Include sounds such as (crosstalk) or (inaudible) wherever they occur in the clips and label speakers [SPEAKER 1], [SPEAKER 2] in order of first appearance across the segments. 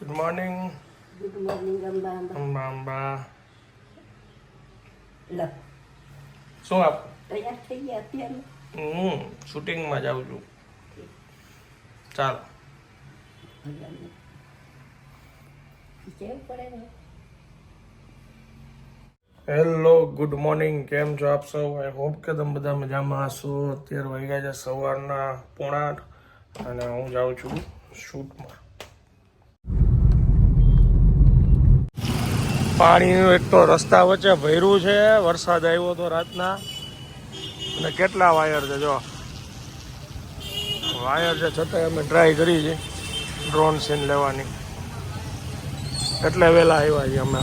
[SPEAKER 1] Good morning
[SPEAKER 2] good morning Amba Amba
[SPEAKER 1] Amba
[SPEAKER 2] લો
[SPEAKER 1] શું આપ
[SPEAKER 2] તૈયાર થઈ ગયા અત્યારે?
[SPEAKER 1] હું શૂટિંગમાં જાઉં છું. ચાલો. હેલો ગુડ મોર્નિંગ કેમ છો આપ સૌ? આઈ હોપ કે તમે બધા મજામાં હશો. અત્યારે વાગ્યા છે સવારના પોણા અને હું જાઉં છું શૂટમાં. પાણીનું એક તો રસ્તા વચ્ચે ભર્યું છે, વરસાદ આવ્યો તો રાતના. અને કેટલા વાયર છે, જો. વાયર છે, છતાંય અમે ટ્રાય કરી છે ડ્રોન સીન લેવાની. એટલે વહેલા આવ્યા છીએ અમે.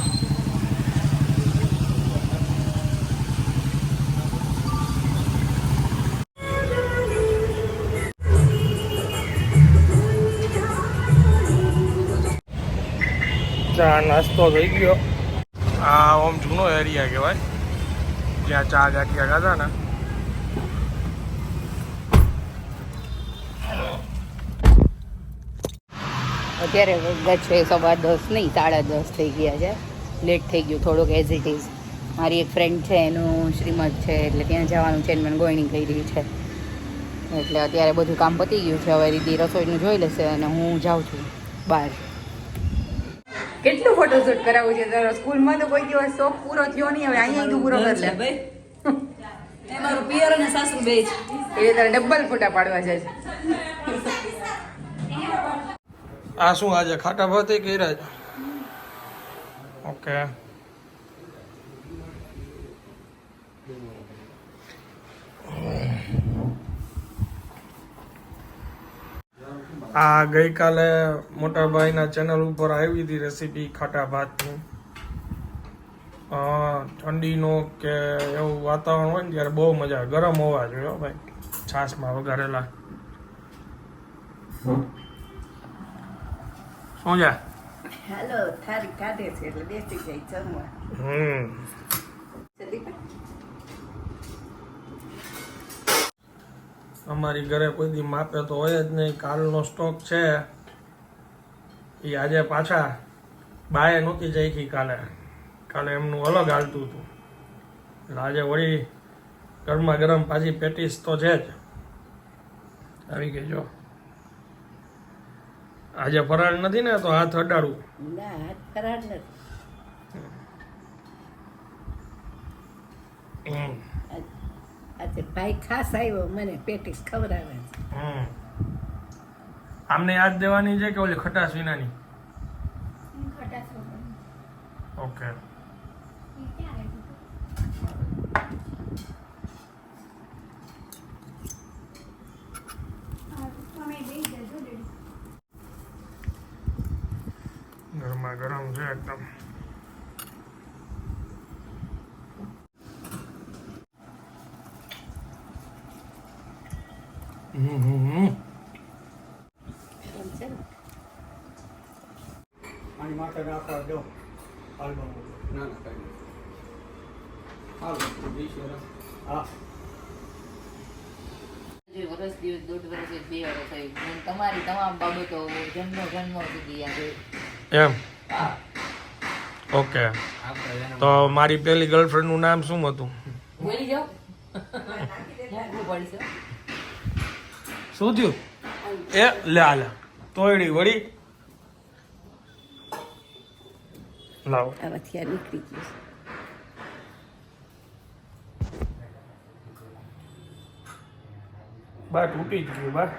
[SPEAKER 1] ચા નાસ્તો થઈ ગયો. આ ઓમ જૂનો એરિયા કહેવાય. જ્યાં ચા ગાંઠિયા ખાધા ને.
[SPEAKER 3] અત્યારે વાગ્યા છે સવા દસ નહીં, સાડા દસ થઈ ગયા છે. લેટ થઈ ગયું, થોડુંક એઝ ઇટ ઇઝ મારી એક ફ્રેન્ડ છે, એનું શ્રીમદ છે, એટલે ત્યાં જવાનું છે મને ગોયણી કરી રહી છે. એટલે અત્યારે બધું કામ પતી ગયું છે, હવે રીતિ રસોઈનું જોઈ લેશે અને હું જાઉં છું બહાર. કેટલું ફોટોશૂટ કરાવવું છે? તારો સ્કૂલમાં તો કોઈ દિવસ શોખ પૂરો થયો નહીં હવે અહીંયા તું પૂરો કરી લે
[SPEAKER 4] એ મારું પિયર અને સાસુ બે જ
[SPEAKER 3] એટલે તારે ડબલ ફોટા પાડવા છે.
[SPEAKER 1] આ શું આજે ખાટા ભાતે કર્યા છે? ઓકે. આ ગઈકાલે મોટાભાઈના ચેનલ ઉપર આવી હતી રેસીપી ખાટા ભાતની. અ, ઠંડીનો કે એવું વાતાવરણ હોય ને ત્યારે બહુ મજા આવે. ગરમ હોવા જોઈએ હો ભાઈ. છાશમાં વઘારેલા. શું છે?
[SPEAKER 2] હેલો થારી કાઢે છે એટલે બેસી જાય જમવા.
[SPEAKER 1] હમ. અમારી ઘરે કોઈ દી માપે તો હોય જ નહીં. કાલનો સ્ટોક છે. એ આજે પાછા બાએ નહોતી જાયખી કાલે. કાલે એમનું અલગ હાલતું હતું. એટલે આજે વળી ગરમા ગરમ પાછી પેટીસ તો છે જ. આવી ગઈ જો. આજે ફરાળ નથી ને તો હાથ અડાડવું
[SPEAKER 2] ના હાથ ફરાળ નથી. આજ- ભાઈ ખાસ આવ્યો મને પેટીસ ખવડાવે છે
[SPEAKER 1] હમ. આમને યાદ દેવાની છે કે ઓલી ખટાશ વિનાની? ઓકે. ગરમા ગરમ છે એકદમ હમ હમ હમ
[SPEAKER 2] એમ છે ને
[SPEAKER 5] આની માથે દો. હાલમાં ના ના કઈ નહીં હાલ વીસ હા.
[SPEAKER 3] જે વર્ષ દિવસ દોઢ વર્ષ બે વર્ષ તમારી તમામ બાબતો જન્મ જન્મ સુધી
[SPEAKER 1] એમ? ઓકે. તો મારી પહેલી ગર્લફ્રેન્ડનું નામ શું હતું?
[SPEAKER 3] બોલી જાઓ.
[SPEAKER 1] શું થયું? એ લે આ લે તોયડી વળી? લાવો
[SPEAKER 2] આવાથી આ નીકળી ગયું
[SPEAKER 1] બા તૂટી જ ગયું બા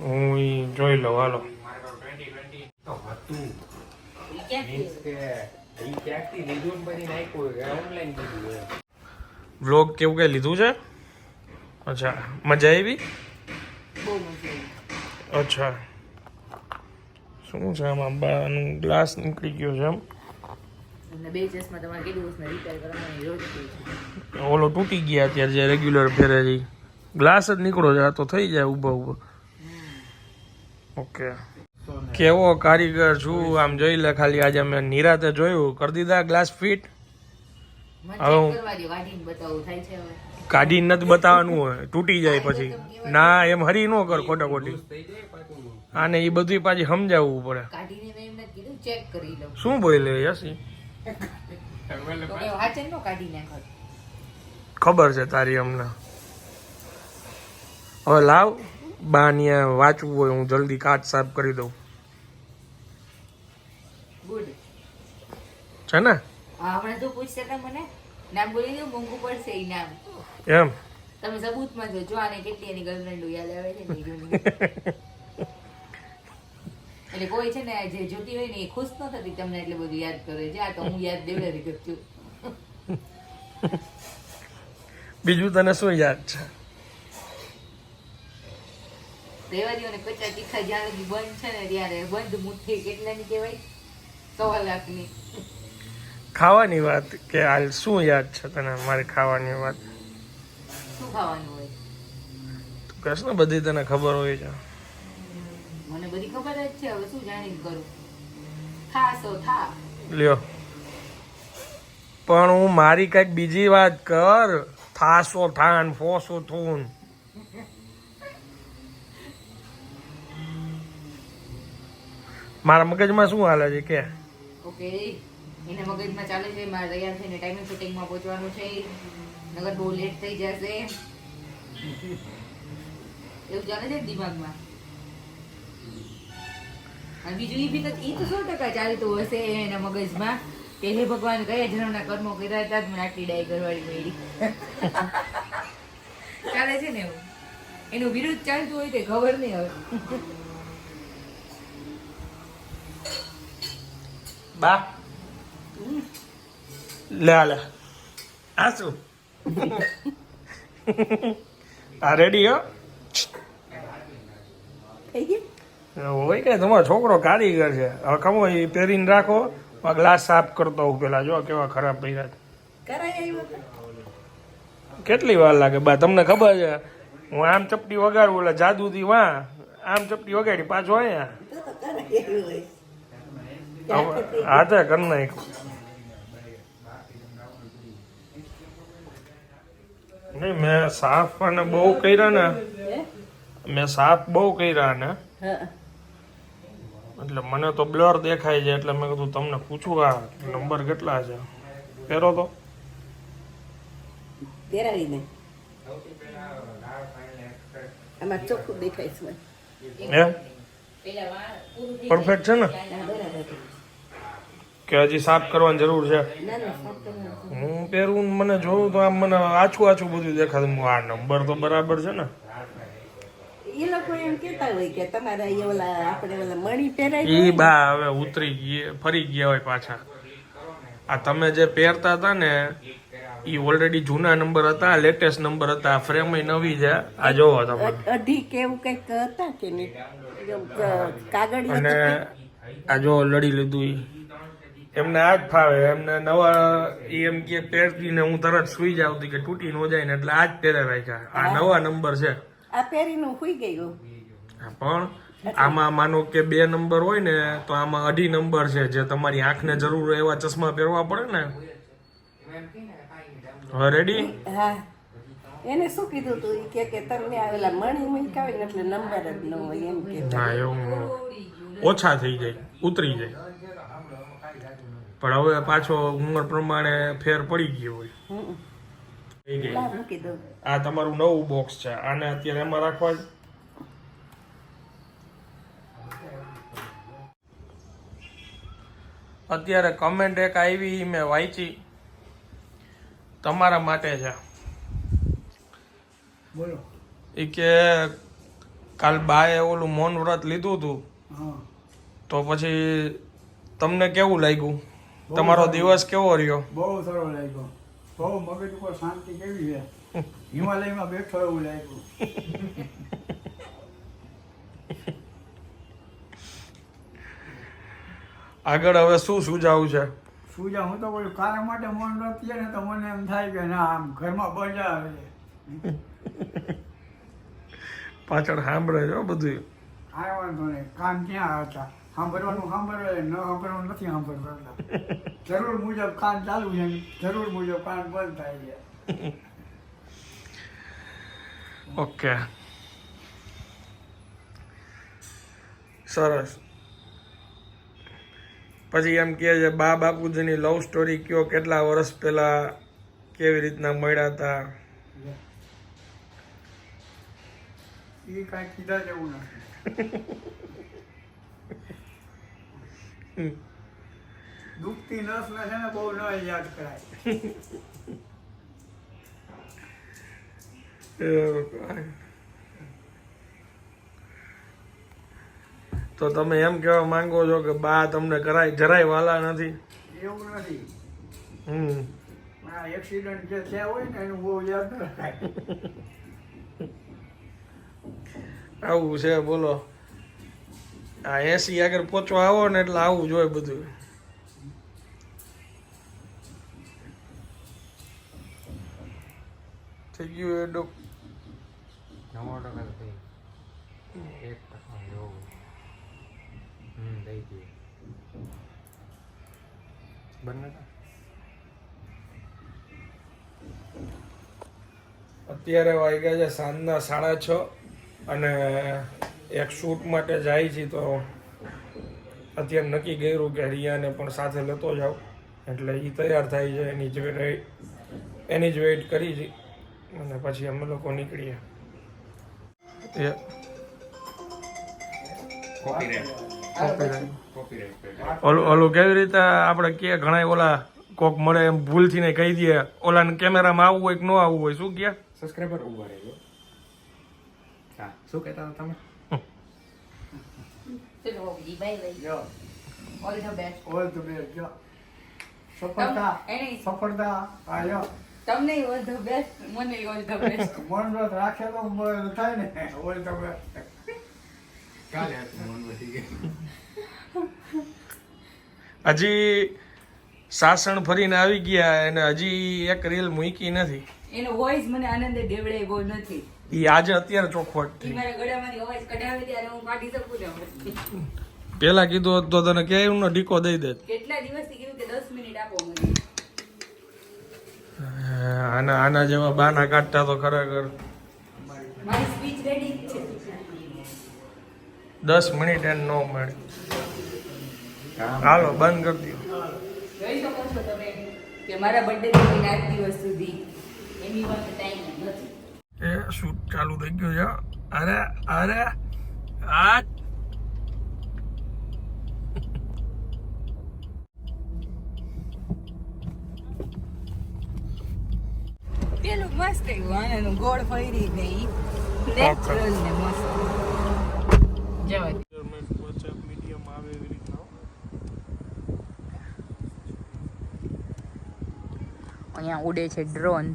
[SPEAKER 1] હું જોઈ લઉં હાલો
[SPEAKER 5] તો હતું મીન્સ કે ઈ ક્યાંકથી લીધું ને પછી નાખ્યું કે ઓનલાઈન કીધું
[SPEAKER 1] વ્લોગ કેવું કઈ લીધું છે અચ્છા મજા આવી
[SPEAKER 3] બહુ મજા આવી
[SPEAKER 1] અચ્છા શું છે આમાં બાનું ગ્લાસ નીકળી ગયો છે એમ.
[SPEAKER 3] બે ચશ્મા તમારે કેટલી વર્ષમાં રિપેર કરવાની રોજ
[SPEAKER 1] ઓલો તૂટી ગયા અત્યારે જે રેગ્યુલર ફેરે છે. ગ્લાસ જ નીકળો છે આ તો થઈ જાય ઊભો ઊભો. ઓકે કેવો કારીગર છું આમ જોઈ લે ખાલી આજે મેં નિરાતે જોયું. કરી દીધા ગ્લાસ ફિટ હવે હું- કાઢીને નથી બતાવવાનું હોય તૂટી જાય પછી. ના એમ હરી ન કર ખોટા ખોટી. આને એ બધું પાછી સમજાવવું પડે.
[SPEAKER 3] કાઢીને મેં એમને કીધું ચેક કરી લઉં
[SPEAKER 1] શું બોલે યસી? ખબર છે તારી અમને. હવે લાવ બા ત્યાં વાંચવું હોય હું જલ્દી કાચ સાફ કરી દઉં. છે ને?
[SPEAKER 3] હમણાં તું પૂછશે મને. નામ બોલી દઉં મોંઘું પડશે એ નામ.
[SPEAKER 1] એમ.
[SPEAKER 3] તમે સબૂતમાં જો જો આને કેટલી એની ગર્લફ્રેન્ડ યાદ આવે છે. (laughs) એટલે કોઈ છે ને જે જોતી હોય ને એ ખુશ ન થતી તમને એટલે બધું યાદ કરે. છે આ તો હું યાદ દેવડાવી દઉં છું.
[SPEAKER 1] બીજું તને શું યાદ છે?
[SPEAKER 3] રેવાડીઓને પચાસ તીખા જ્યાં સુધી બંધ છે ને ત્યારે બંધ મુઠ્ઠી કેટલાની કહેવાય? સવા લાખની.
[SPEAKER 1] ખાવાની વાત કે હાલ શું યાદ છે તને મારી ખાવાની વાત?
[SPEAKER 3] શું ખાવાનું હોય?
[SPEAKER 1] તું કહેશ ને બધી તને ખબર હોય છે.
[SPEAKER 3] મને બધી ખબર જ છે હવે શું જાણીને કરું? થાસો થા.
[SPEAKER 1] લ્યો. પણ હું મારી કંઈક બીજી વાત કર. થાસો થાન ફોસો થૂન. મારા મગજમાં શું હાલે છે કે?
[SPEAKER 3] ઓકે. એને મગજમાં ચાલે છે મારે તૈયાર થઈને ટાઈમિંગ શૂટિંગમાં પહોંચવાનું છે. નગર બહુ લેટ થઈ જશે. એવું ચાલે છે દિમાગમાં? અને બીજું એ બી તો ઈ તો સો ટકા ચાલતું હશે એના મગજમાં કે હે ભગવાન કયા જન્મના કર્મો કર્યા હતા? મને આટલી ડાય કરવાળી મેળી ચાલે છે ને એવું? એનું વિરુદ્ધ ચાલતું હોય તે ખબર નહીં હવે.
[SPEAKER 1] બા. લે લે. આ શું? આ રેડી હો?
[SPEAKER 2] થઈ ગયું
[SPEAKER 1] હોય કે તમારો છોકરો કારીગર છે. હવે કમો એ પહેરીને રાખો આ ગ્લાસ સાફ કરતો હું પેલા. જો કેવા ખરાબ
[SPEAKER 2] તો?
[SPEAKER 1] કેટલી વાર લાગે? બા તમને ખબર છે હું આમ ચપટી વગાડું એટલે જાદુથી વાં આમ ચપટી વગાડી પાછો અહીંયા.
[SPEAKER 2] હા તો
[SPEAKER 1] કર નાખ્યું. નહીં મેં સાફ અને બહુ કર્યા ને. મેં સાફ બહુ કર્યા ને.
[SPEAKER 2] હા.
[SPEAKER 1] એટલે મને તો બ્લર દેખાય છે એટલે મેં કીધું તમને પૂછું આ નંબર કેટલા છે. પહેરો તો.
[SPEAKER 2] પહેરાવીને. આમાં ચોખ્ખું દેખાય છે. મને.
[SPEAKER 1] પરફેક્ટ છે ને? કે હજી સાફ કરવાની જરૂર છે. હું પહેરું મને જોઉં તો આમ મને આછું આછું બધું દેખાતું. આ નંબર તો બરાબર છે ને?
[SPEAKER 2] લોકો એમ કેતા હોય કે તમારા એ ઓલા આપણે ઓલા મણી પહેરાય
[SPEAKER 1] ઈ બા હવે ઉતરી ગઈ ફરી ગયા હોય પાછા. આ તમે જે પહેરતા હતા ને ઈ ઓલરેડી જૂના નંબર હતા લેટેસ્ટ નંબર હતા ફ્રેમ નવી છે. આ જોવો તમે.
[SPEAKER 2] અઢી કે એવું કંઈક હતા કે નહીં? કાગળ
[SPEAKER 1] અને આ જો લડી લીધું ઈ. એમને આ જ ફાવે એમને નવા એ એમ કે પહેરતી ને હું તરત સુઈ જાવ કે તૂટી ન જાય ને એટલે આ જ પહેરે રાખ્યા. આ નવા નંબર છે.
[SPEAKER 2] આ પહેરીને ગયું.
[SPEAKER 1] હા, પણ આમાં માનો કે બે નંબર હોય ને તો આમાં અઢી નંબર છે જે તમારી આંખને જરૂર હોય એવા ચશ્મા પહેરવા પડે ને. હવે રેડી
[SPEAKER 2] હા. એને શું કીધું તું? કે કે તમને આવેલા મણી મૂક્યા હોય ને એટલે નંબર જ ન હોય એમ કે.
[SPEAKER 1] હા એવું ઓછા થઈ જાય ઉતરી જાય. પણ હવે પાછો ઉંમર પ્રમાણે ફેર પડી ગયો હોય. આ તમારું નવું બોક્સ છે. આને અત્યારે એમાં રાખવા અત્યારે કમેન્ટ એક આવી મેં વાંચી. તમારા માટે છે.
[SPEAKER 6] બોલો.
[SPEAKER 1] એ કે કાલ બાએ ઓલું મૌન વ્રત લીધું હતું. તો પછી તમને કેવું લાગ્યું? તમારો દિવસ કેવો રહ્યો?
[SPEAKER 6] બહુ સારો લાગ્યો. બહુ મગજ ઉપર શાંતિ કેવી છે? હિમાલયમાં બેઠો એવું લાગ્યું.
[SPEAKER 1] આગળ હવે શું સુજાવું છે?
[SPEAKER 6] સુજા હું તો કોઈ કારણ માટે મન નથી ને તો મને એમ થાય કે ના આમ ઘરમાં બજા આવે. છે
[SPEAKER 1] પાછળ સાંભળે છે બધું
[SPEAKER 6] કાંઈ વાંધો નહીં કામ ક્યાં હતા? સાંભળવાનું સાંભળે ન સાંભળવાનું નથી સાંભળતા. જરૂર મુજબ કાન ચાલુ છે જરૂર મુજબ કાન બંધ થાય છે.
[SPEAKER 1] ઓકે સરસ. પછી એમ કહે છે બા બાપુજીની લવ સ્ટોરી કયો? કેટલા વર્ષ પહેલા કેવી રીતના મળ્યા હતા?
[SPEAKER 6] એ કાંઈ કીધા જેવું નથી. દુખતી નસને છે ને બહુ ન યાદ કરાય.
[SPEAKER 1] તો તમે એમ કહેવા માંગો છો કે બા તમને કરાય જરાય વાલા નથી?
[SPEAKER 6] એવું નથી.
[SPEAKER 1] હમ.
[SPEAKER 6] એક્સિડન્ટ જે થયા હોય ને એનું બહુ યાદ ન થાય.
[SPEAKER 1] આવું છે બોલો. આ એસી આગળ પહોંચવા આવો ને એટલે આવું જોઈએ બધું. થઈ ગયું એડો
[SPEAKER 5] નવ્વાણું ટકા થઈ એક ટકા એવું હમ થઈ ગયું. બંને
[SPEAKER 1] અત્યારે વાગ્યા છે સાંજના સાડા છ અને એક શૂટ માટે જાય છે તો અત્યારે નક્કી કર્યું કે રિયાને પણ સાથે લેતો જાઉં. એટલે એ તૈયાર થાય છે એની જ વેટ એની જ વેઇટ કરી છે. અને પછી અમે લોકો નીકળીએ. ઓલું ઓલું કેવી રીતે આપણે કે ઘણા ઓલા કોક મળે એમ ભૂલથી ને કહી દઈએ ઓલાને કેમેરામાં આવવું હોય કે ન આવવું હોય શું કહે
[SPEAKER 5] સબસ્ક્રાઈબર ઊભા રહેજો. હા શું કહેતા હતા તમે?
[SPEAKER 3] બાય બાય
[SPEAKER 6] જો
[SPEAKER 3] all the best
[SPEAKER 6] all the best જો સફળતા
[SPEAKER 3] તમને ઓલ ધ બેસ્ટ મને ઓલ ધ બેસ્ટ
[SPEAKER 6] મન રસ રાખે તો મ- થાય ને ઓલ ધ બેસ્ટ
[SPEAKER 5] કાલે મન વધી ગયું
[SPEAKER 1] હજી સાસણ ફરીને આવી ગયા અને હજી એક રીલ મૂકી નથી
[SPEAKER 3] એનો વોઇસ મને આનંદે દેવડે બહુ નથી.
[SPEAKER 1] એ આજે અત્યારે ચોખવટ
[SPEAKER 3] ઈ
[SPEAKER 1] થઈ. પેલા કીધું હોત તો તને કે નો ડીકો દઈ દે.
[SPEAKER 3] કેટલા દિવસથી કીધું કે 10 મિનિટ આપો મને.
[SPEAKER 1] આના આના જેવા બાના કાઢતા તો ખરેખર.
[SPEAKER 3] મારી સ્પીચ રેડી છે.
[SPEAKER 1] દસ મિનિટ એન નો મળે. હાલો બંધ કરી દો.
[SPEAKER 3] જોઈ શકો છો તમે કે મારા બર્થડે થી લઈને આજ દિવસ સુધી એની પાસે ટાઈમ નથી.
[SPEAKER 1] એ શૂટ ચાલુ થઈ ગયું છે. અરે અરે આ
[SPEAKER 3] પેલું મસ્ત આવ્યું આનાનું ગોળ ફરી ગઈ નેચરલ ને મસ્ત. જવા
[SPEAKER 1] મીડિયમ આવે એવી રીતના
[SPEAKER 3] અહીંયા ઉડે છે ડ્રોન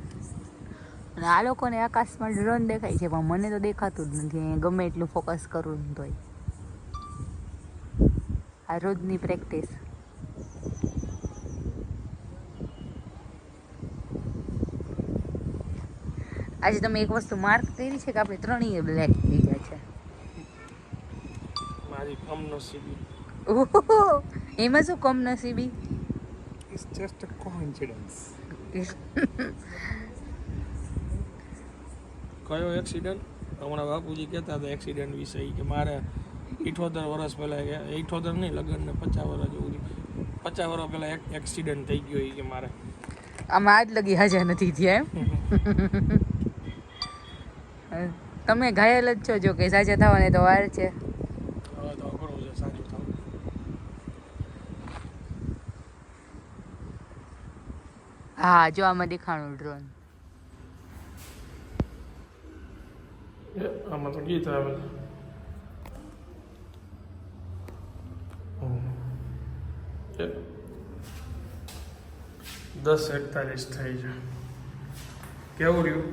[SPEAKER 3] અને આ લોકોને આકાશમાં ડ્રોન દેખાય છે પણ મને તો દેખાતું જ નથી. ગમે એટલું ફોકસ કરું ને તોય. આ રોજની પ્રેક્ટિસ આજે તમે એક વસ્તુ માર્ક કરી છે કે આપણે ત્રણેય બ્લેક થઈ ગયા છે?
[SPEAKER 1] મારી કમનસીબી
[SPEAKER 3] ઓહો! એમાં શું કમનસીબી
[SPEAKER 1] ઇટ્સ જસ્ટ અ કોઇન્સિડન્સ કયો એક્સિડન્ટ હમણાં બાપુજી કહેતા હતા એક્સિડન્ટ વિશે કે મારે ઇઠોતેર વર્ષ પહેલાં ઇઠોતેર નહીં લગ્નને પચાસ વર્ષ જેવું. પચાસ વર્ષ પહેલાં એક એક્સિડન્ટ થઈ ગયો કે મારે.
[SPEAKER 3] આમાં આજ લગી હાજર નથી થયા એમ? (laughs) તમે ઘાયલ જ છો જો કે સાજા થવાને તો વાર છે. હા જો આમાં દેખાણું ડ્રોન
[SPEAKER 1] આમાં તો ગીત આવે છે દસ એકતાલીસ થઈ છે કેવું રહ્યું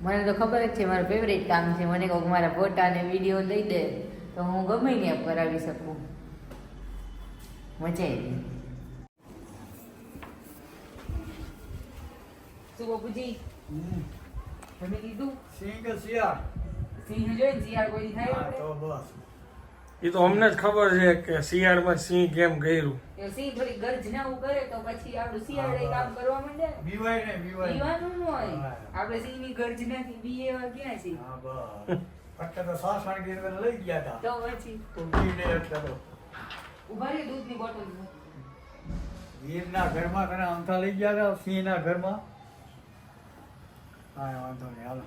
[SPEAKER 3] મને તો ખબર જ છે મારું ફેવરેટ કામ છે મને કહું મારા ફોટા વીડિયો લઈ દે તો હું ગમે ત્યાં કરાવી શકું મજા આવી શું બાપુજી તમે કીધું?
[SPEAKER 6] સિંહ કે શિયાળ?
[SPEAKER 3] સિંહ જોઈને શિયાળ કોઈ થાય
[SPEAKER 6] હા તો બસ.
[SPEAKER 1] એ તો અમને જ ખબર છે કે શિયાળમાં સિંહ કેમ કર્યું
[SPEAKER 3] સિંહ થોડી ગર્જનાઓ કરે તો પછી આપણું શિયાળે કામ કરવા માંડે?
[SPEAKER 6] બીવાય ને બીવાય.
[SPEAKER 3] બીવાનું ન હોય. આપણે સિંહની ગર્જનાથી બી એવા ક્યાં છે?
[SPEAKER 6] હા બસ. ફક્ત તો શ્વાસ મને લઈ ગયા હતા
[SPEAKER 3] તો પછી? ઊભા રહી દૂધની બોટલ
[SPEAKER 6] વીરના ઘરમાં ઘણા અંથા લઈ ગયા હતા સિંહના ઘરમાં. હા વાંધો નહીં હાલો.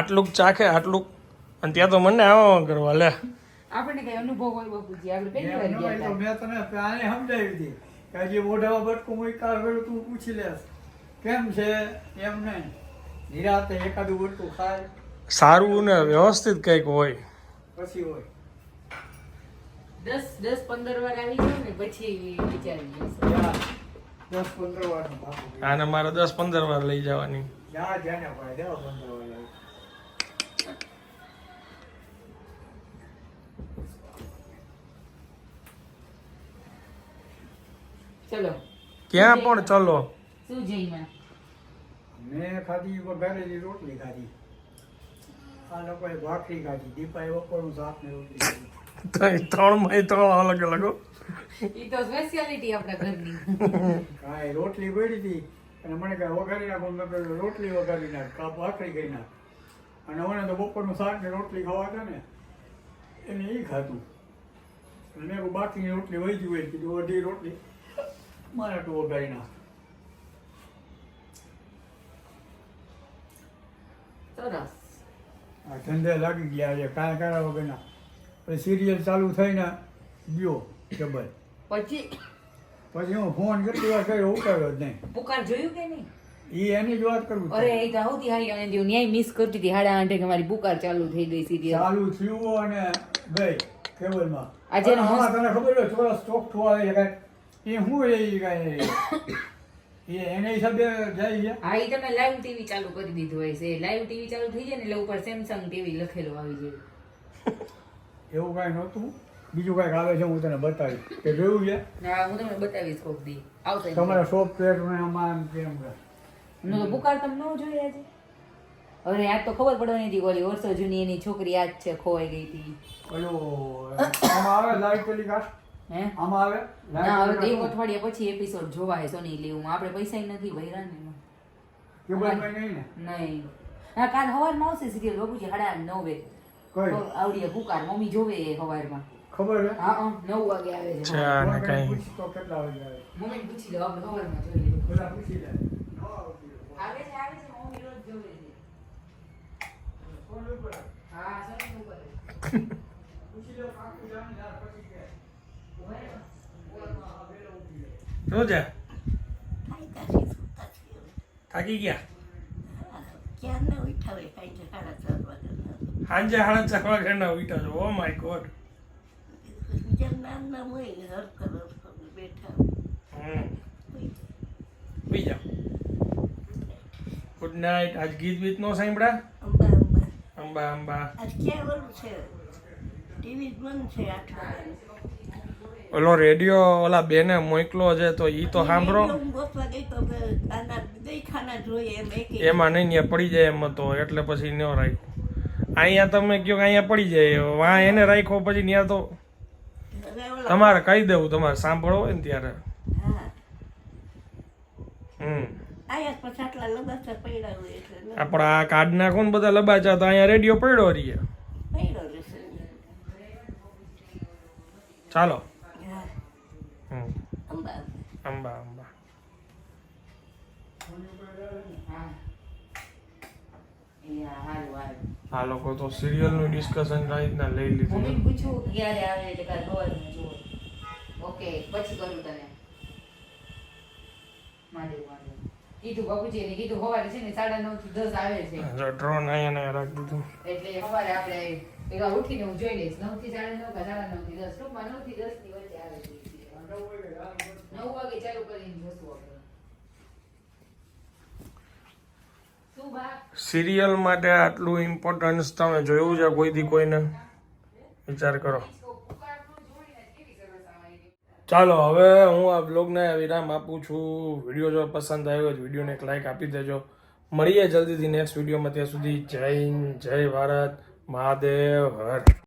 [SPEAKER 1] આટલું ચાખે આટલું અને ત્યાં તો મને આવા કરવા લે.
[SPEAKER 3] આપણને કઈ અનુભવ હોય બાપુજી આપણે પહેલી વાર ગયા
[SPEAKER 6] તો
[SPEAKER 3] હતા.
[SPEAKER 6] મેં તને પ્રાણે સમજાવી દી કે જે મોઢામાં બટકું મૂકી કાઢ તું પૂછી લે કેમ છે? એમ નહીં. નિરાતે એકાદું બટકું ખાય.
[SPEAKER 1] સારું ને વ્યવસ્થિત કંઈક હોય.
[SPEAKER 6] પછી હોય.
[SPEAKER 3] દસ દસ પંદર વાર આવી ગયો ને પછી વિચારી
[SPEAKER 1] આને મારે દસ પંદર વાર લઈ. જવાની ક્યાં પણ ચલો.
[SPEAKER 6] મેં? ખાધી વઘારેલી રોટલી ખાધી. આ લોકોએ ભાખરી ખાધી. દીપાએ બપોરનું શાક ને રોટલી ખાધી.
[SPEAKER 1] ત્રણ ત્રણ અલગ અલગ
[SPEAKER 3] એ તો સ્પેશિયાલિટી આપણા ઘરની
[SPEAKER 6] કાંઈ રોટલી પડી હતી. અને મને કાંઈ વઘારી નાખો મેં રોટલી વઘારી નાખ કાપ ભાખરી ગઈ નાખ અને મને તો બપોરનું શાક ને રોટલી ખાવા હતા ને એને એ ખાધું. અને મેં બાકીની રોટલી વહી ગઈ હોય. કીધું અઢી રોટલી. મારે તો વઘારી નાખ
[SPEAKER 3] સરસ.
[SPEAKER 6] આ ધંધે લાગી ગયા છે કાંઈ કાંઈ વગરના. પછી સિરિયલ ચાલુ થઈને ગયો. ડબલ
[SPEAKER 3] પછી?
[SPEAKER 6] પછી હું ફોન કેટલી વાર કર્યો ઉઠાવ્યો જ નહીં.
[SPEAKER 3] પુકાર જોયું કે નહીં?
[SPEAKER 6] એ એની જ વાત કરું
[SPEAKER 3] અરે એ તો હારી અને ન્યાય મિસ કરતી હતી. હાડા આંઠે કે મારી પુકાર ચાલુ થઈ ગઈ સિરિયલ
[SPEAKER 6] ચાલુ થયું અને ગઈ કેબલમાં.
[SPEAKER 3] આજે એનો
[SPEAKER 6] તને ખબર હોય ચોરસ ચોખ્ઠું આવે છે કાંઈ. એ શું એ કાંઈ એ એને હિસાબે જાય છે.
[SPEAKER 3] હા એ તમે લાઈવ ટીવી ચાલુ કરી દીધું હોય છે. લાઈવ ટીવી ચાલુ થઈ જાય ને એટલે ઉપર સેમસંગ ટીવી લખેલું આવી જાય.
[SPEAKER 6] એવું કાંઈ નહોતું. બીજું કંઈક આવે છે હું તને બતાવીશ. કે જોયું છે?
[SPEAKER 3] હા હું તમને બતાવીશ કોક દી. આવશે
[SPEAKER 6] તમારા સોફ્ટવેર ને આમાં આમ તેમ કે.
[SPEAKER 3] નો તો બુકાર તમે ન જોઈ આજે? અરે આજ તો ખબર પડવાની હતી ઓલી વર્ષો જૂની એની છોકરી આજ છે ખોવાઈ ગઈ હતી.
[SPEAKER 6] ઓલું આમાં આવે લાઈવ ટેલિકાસ્ટ
[SPEAKER 3] હે?
[SPEAKER 6] આમાં આવે?
[SPEAKER 3] ના હવે તો એક અઠવાડિયા પછી એપિસોડ જોવાય સોની લેવું આપણે પૈસા નથી ભર્યા ને.
[SPEAKER 6] નહીં ને?
[SPEAKER 3] નહીં. હા કાલ આવશે સિરિયલ બાબુજી સાડા નવે.
[SPEAKER 6] કઈ?
[SPEAKER 3] આવડીએ પુકાર. મમ્મી જોવે એ સવારમાં
[SPEAKER 6] ખબર છે?
[SPEAKER 3] હા હા. નવ વાગે આવે છે.
[SPEAKER 1] ચા ને કઈ.
[SPEAKER 6] પૂછ તો કેટલા વાગે આવે?
[SPEAKER 3] મમ્મી પૂછી લો આપણે સવારમાં જોઈ લઈએ
[SPEAKER 6] બધા પૂછી લે.
[SPEAKER 3] આવે છે આવે છે હું વિરોધ જોવે છે.
[SPEAKER 6] ફોન ઉપર
[SPEAKER 3] હા સર ઉપર
[SPEAKER 6] પૂછી લે પાકું જાણી યાર પછી કે.
[SPEAKER 1] થાકી ગયા? સાંજે સાડા ચાર વાગ્યાના ઉઠા છો. ઓ માય ગોડ
[SPEAKER 2] બીજા. ને
[SPEAKER 1] ગુડ નાઇટ આજ ગીત બીત નો સાંભળ્યા?
[SPEAKER 2] અંબા અંબા. ક્યાં ઓલું
[SPEAKER 1] રેડિયો ઓલા બેને મોકલો છે તો ઈ તો સાંભળો.
[SPEAKER 2] એમ
[SPEAKER 1] નહીં ત્યાં પડી જાય એમ હતો એટલે પછી ન રાખ્યો. અહીંયા તમે કહો કે અહીંયા પડી જાય વા એને રાખ્યો, પછી ત્યાં તો તમારે કહી દેવું તમારે સાંભળો હોય ને ત્યારે. હમ. આપણા આ કાર્ડ નાખો ને બધા લબાચા તો અહીંયા રેડિયો પડ્યો રહીએ ચાલો. હમ.
[SPEAKER 2] Amba.
[SPEAKER 1] Amba
[SPEAKER 3] Yeah, how do હારું.
[SPEAKER 1] આ લોકો તો સિરિયલનું ડિસ્કશન રીતના લઈ લીધું
[SPEAKER 3] મમ્મીને પૂછ્યું ક્યારે આવે એટલે કાલ જુઓ. ઓકે પછી કરું તને. મહાદેવ મહાદેવ કીધું બાપુજી ને કીધું સવારે છે ને સાડા નવથી દસ આવે છે.
[SPEAKER 1] ડ્રોન અહીંયા ને રાખી દીધું.
[SPEAKER 3] એટલે સવારે આપણે ભેગા ઉઠીને હું જોઈ લઈશ. નવથી સાડા નવ કે સાડા નવથી દસ? ટૂંકમાં નવથી દસની વચ્ચે આવે છે. નવ વાગે ચાલુ કરીને જશું આપણે શું બા
[SPEAKER 1] સિરિયલ માટે આટલું ઇમ્પોર્ટન્સ તમે જોયું છે કોઈથી કોઈને? વિચાર કરો. ચાલો, હવે હું આ બ્લોગને વિરામ આપું છું. વીડિયો જો પસંદ આવ્યો તો વિડીયોને એક લાઈક આપી દેજો. મળીએ જલ્દીથી નેક્સ્ટ વિડીયોમાં ત્યાં સુધી જય હિન્દ, જય ભારત, મહાદેવ, હર.